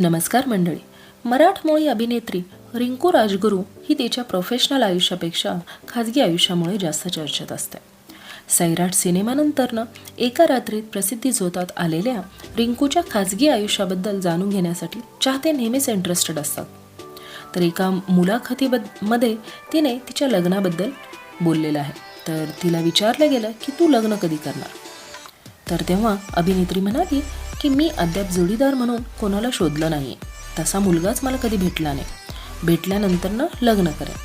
नमस्कार मंडळी. मराठमोळी अभिनेत्री रिंकू राजगुरू ही तिच्या प्रोफेशनल आयुष्यापेक्षा खाजगी आयुष्यामुळे जास्त चर्चेत असते. सैराट सिनेमानंतरनं एका रात्रीत प्रसिद्धी झोतात आलेल्या रिंकूच्या खाजगी आयुष्याबद्दल जाणून घेण्यासाठी चाहते नेहमीच इंटरेस्टेड असतात. तर एका मुलाखतीबद्दमध्ये तिने तिच्या लग्नाबद्दल बोललेलं आहे. तर तिला विचारलं गेलं की तू लग्न कधी करणार? तर तेव्हा अभिनेत्री म्हणाली की मी अद्याप जोडीदार म्हणून कोणाला शोधलं नाही तसा मुलगाच मला कधी भेटला नाही. भेटल्यानंतर ना लग्न करेन.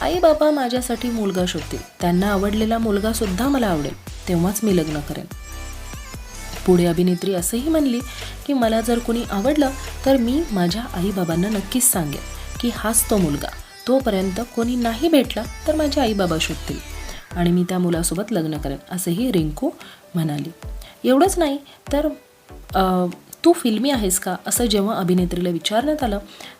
आई बाबा माझ्यासाठी मुलगा शोधतील. त्यांना आवडलेला मुलगा सुद्धा मला आवडेल. तेव्हाच मी लग्न करेन. पुढे अभिनेत्री असंही म्हणली की मला जर कोणी आवडलं तर मी माझ्या आईबाबांना नक्कीच सांगेन की हाच तो मुलगा. तोपर्यंत कोणी नाही भेटला तर माझे आईबाबा शोधतील. आणि मी त्या मुलासोबत लग्न करेन असंही रिंकू म्हणाली. एवढंच नाही तर तू फिल्मी आहेस का? असं जेव्हा अभिनेत्रीला विचारण्यात आलं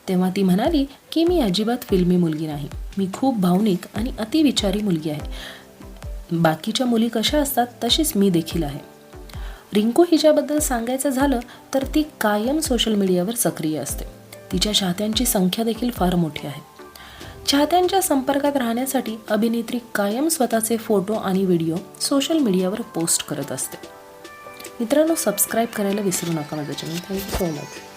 तेव्हा ती म्हणाली की मी अजिबात फिल्मी मुलगी नाही. मी खूप भावनिक आणि अतिविचारी मुलगी आहे. बाकीच्या मुली कशा असतात तशीच मी देखील आहे. रिंकू हिच्याबद्दल सांगायचं झालं तर ती कायम सोशल मीडियावर सक्रिय असते. तिच्या चाहत्यांची संख्या देखील फार मोठी आहे. चाहत्यांच्या संपर्कात राहण्यासाठी अभिनेत्री कायम स्वतःचे फोटो आणि व्हिडिओ सोशल मीडियावर पोस्ट करत असते. मित्रांनो सबस्क्राईब करायला विसरू नका माझं चॅनल थँक्यू सो मच